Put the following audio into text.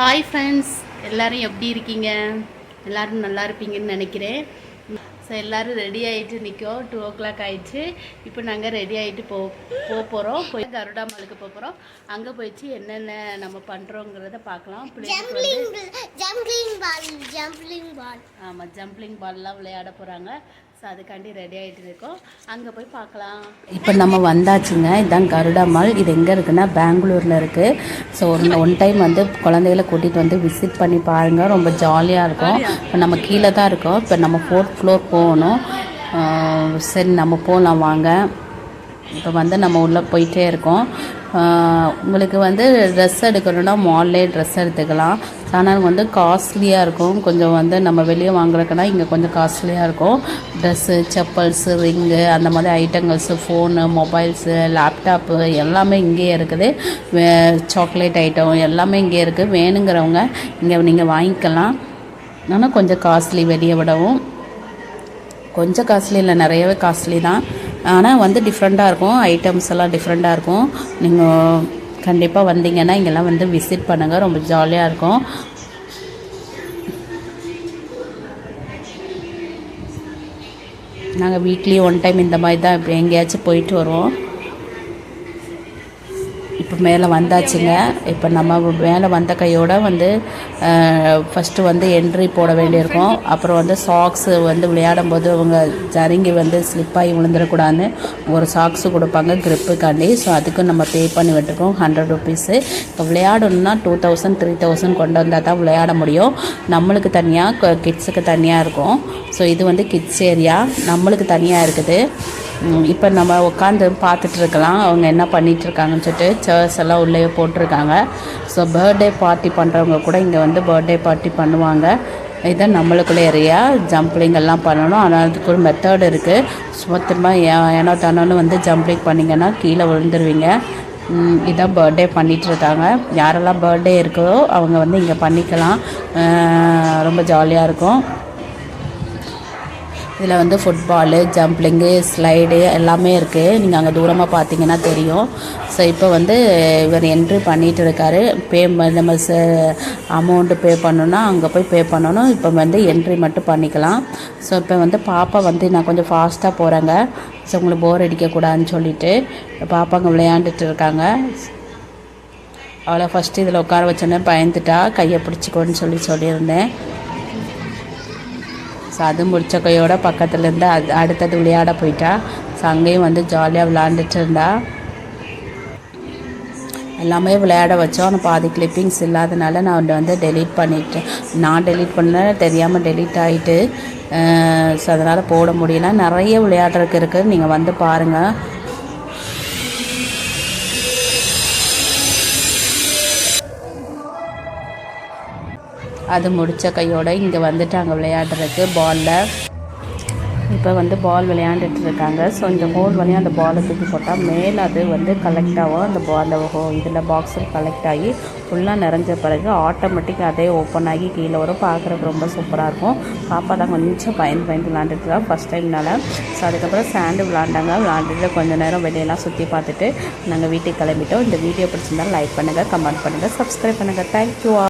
Hi friends எல்லாரும் எப்படி இருக்கீங்க? எல்லாரும் நல்லா இருப்பீங்கன்னு நினைக்கிறேன். ஸோ எல்லோரும் ரெடி ஆகிட்டு நிற்கோம் டூ ஓ கிளாக் ஆயிடுச்சு. இப்போ நாங்கள் ரெடி ஆகிட்டு போ போக போகிறோம் போய் கருடா மாலுக்கு போக போகிறோம் அங்கே போயிடுச்சு என்னென்ன நம்ம பண்ணுறோங்கிறத பார்க்கலாம். பிள்ளைங்களுக்கு ஆமாம் ஜம்பிளிங் பால்லாம் விளையாட போகிறாங்க ஸோ அதுக்காண்டி ரெடி ஆகிட்டு இருக்கோம். அங்கே போய் பார்க்கலாம். இப்போ நம்ம வந்தாச்சுங்க. இதுதான் கருடா மால் இது எங்கே இருக்குன்னா பெங்களூரில் இருக்குது ஸோ ஒரு ஒன் டைம் வந்து குழந்தைகளை கூட்டிகிட்டு வந்து விசிட் பண்ணி பாருங்கள் ரொம்ப ஜாலியாக இருக்கும். இப்போ நம்ம கீழே தான் இருக்கோம். இப்போ நம்ம ஃபோர்த் ஃப்ளோர் போகணும். சரி நம்ம போகலாம் வாங்க. இப்போ வந்து நம்ம உள்ளே போயிட்டே இருக்கோம். உங்களுக்கு வந்து ட்ரெஸ் எடுக்கணும்னா மால்லே ட்ரெஸ் எடுத்துக்கலாம். ஆனால் வந்து காஸ்ட்லியாக இருக்கும். கொஞ்சம் வந்து நம்ம வெளியே வாங்குறதுக்குனா இங்கே கொஞ்சம் காஸ்ட்லியாக இருக்கும். ட்ரெஸ்ஸு செப்பல்ஸு ரிங்கு அந்த மாதிரி ஐட்டங்கள்ஸு ஃபோனு மொபைல்ஸு லேப்டாப்பு எல்லாமே இங்கேயே இருக்குது. சாக்லேட் ஐட்டம் எல்லாமே இங்கே இருக்குது வேணுங்கிறவங்க இங்கே நீங்கள் வாங்கிக்கலாம். ஆனால் கொஞ்சம் காஸ்ட்லி வெளியே விடவும். கொஞ்சம் காஸ்ட்லி இல்லை நிறையவே காஸ்ட்லி தான். ஆனால் வந்து டிஃப்ரெண்ட்டாக இருக்கும். ஐட்டம்ஸ் எல்லாம் டிஃப்ரெண்ட்டாக இருக்கும். நீங்கள் கண்டிப்பாக வந்தீங்கன்னா இங்கெல்லாம் வந்து விசிட் பண்ணுங்கள் ரொம்ப ஜாலியாக இருக்கும். நாங்கள் வீக்லி ஒன் டைம் இந்த மாதிரி தான் இப்போ எங்கேயாச்சும் போயிட்டு வருவோம். இப்போ மேலே வந்தாச்சுங்க. இப்போ நம்ம மேலே வந்த கையோட வந்து ஃபஸ்ட்டு வந்து என்ட்ரி போட வேண்டியிருக்கும். அப்புறம் வந்து சாக்ஸு வந்து விளையாடும் போது அவங்க ஜரிங்கி வந்து ஸ்லிப்பாகி விழுந்துடக்கூடாதுன்னு ஒரு சாக்ஸு கொடுப்பாங்க க்ரிப்புக்காண்டி ஸோ அதுக்கு நம்ம பே பண்ணி விட்டுருக்கோம் ஹண்ட்ரட் ருபீஸு இப்போ விளையாடணும்னா டூ தௌசண்ட் த்ரீ தௌசண்ட் கொண்டு வந்தால் தான் விளையாட முடியும். நம்மளுக்கு தனியாக கிட்ஸுக்கு தனியாக இருக்கும். ஸோ இது வந்து கிட்ஸ் ஏரியா நம்மளுக்கு தனியாக இருக்குது. இப்போ நம்ம உட்காந்து பார்த்துட்டு இருக்கலாம். அவங்க என்ன பண்ணிகிட்ருக்காங்கன்னு சொல்லிட்டு சேர்ஸ் எல்லாம் உள்ளே போட்டிருக்காங்க. ஸோ பர்த்டே பார்ட்டி பண்ணுறவங்க கூட இங்கே வந்து பர்த்டே பார்ட்டி பண்ணுவாங்க. இதை நம்மளுக்குள்ள ஏரியா ஜம்ப்ளிங்கெல்லாம் பண்ணணும். ஆனால் அதுக்கு ஒரு மெத்தட் இருக்குது சும்மா திரும்ப ஏ- ஏனோ தானோன்னு வந்து ஜம்ப்ளிங் பண்ணிங்கன்னா கீழே விழுந்துருவீங்க. இதான் பர்த்டே பண்ணிகிட்ருக்காங்க யாரெல்லாம் பர்த்டே இருக்கோ அவங்க வந்து இங்கே பண்ணிக்கலாம். ரொம்ப ஜாலியாக இருக்கும். இதில் வந்து ஃபுட்பாலு ஜம்ப்ளிங்கு ஸ்லைடு எல்லாமே இருக்குது நீங்கள் அங்கே தூரமாக பார்த்தீங்கன்னா தெரியும். ஸோ இப்போ வந்து இவர் என்ட்ரி பண்ணிகிட்டு இருக்காரு. பே நம்ம அமௌண்ட்டு பே பண்ணணும்னா அங்கே போய் பே பண்ணணும். இப்போ வந்து என்ட்ரி மட்டும் பண்ணிக்கலாம். ஸோ இப்போ வந்து பாப்பா வந்து நான் கொஞ்சம் ஃபாஸ்ட்டாக போகிறேங்க ஸோ உங்களுக்கு போர் அடிக்கக்கூடாதுன்னு சொல்லிட்டு பாப்பா அங்கே விளையாண்டுட்டு இருக்காங்க. அவளை ஃபஸ்ட்டு இதில் உட்கார வச்சோன்னே பயந்துட்டா கையை பிடிச்சிக்கோன்னு சொல்லி சொல்லியிருந்தேன். ஸோ அது முடித்த கையோட பக்கத்தில் இருந்து அது அடுத்தது விளையாட போயிட்டா. ஸோ அங்கேயும் வந்து ஜாலியாக விளையாண்டுட்டு இருந்தா. எல்லாமே விளையாட வச்சோம். ஆனால் பாதி கிளிப்பிங்ஸ் இல்லாதனால நான் வந்து டெலீட் பண்ணிட்டேன். நான் டெலீட் பண்ண தெரியாமல் டெலீட் ஆகிட்டு ஸோ அதனால் போட முடியல. நிறைய விளையாடுறதுக்கு இருக்குது நீங்கள் வந்து பாருங்கள் அது முடித்த கையோடு இங்கே வந்துட்டாங்க விளையாடுறதுக்கு பாலில் இப்போ வந்து பால் விளையாண்டுட்டு இருக்காங்க. ஸோ இந்த ஹோல் வழியாக அந்த பாலை தூக்கி போட்டால் மேலே அது வந்து கலெக்ட் ஆகும் அந்த பா அந்த ஹோ இதில் பாக்ஸில் கலெக்ட் ஆகி ஃபுல்லாக நிறைஞ்ச பிறகு ஆட்டோமேட்டிக் அதே ஓப்பன் ஆகி கீழே வரும். பார்க்குறதுக்கு ரொம்ப சூப்பராக இருக்கும். பாப்பா தான் கொஞ்சம் பயந்து பயந்து விளாண்டுட்டு தான் ஃபஸ்ட் டைம்னால ஸோ அதுக்கப்புறம் சாண்டு விளாண்டாங்க விளாண்டுட்டு கொஞ்சம் நேரம் வெளியெல்லாம் சுற்றி பார்த்துட்டு நாங்கள் வீட்டுக்கு கிளம்பிட்டோம். இந்த வீடியோ பிடிச்சிருந்தாலும் லைக் பண்ணுங்கள் கமெண்ட் பண்ணுங்கள் சப்ஸ்கிரைப் பண்ணுங்கள் தேங்க்யூ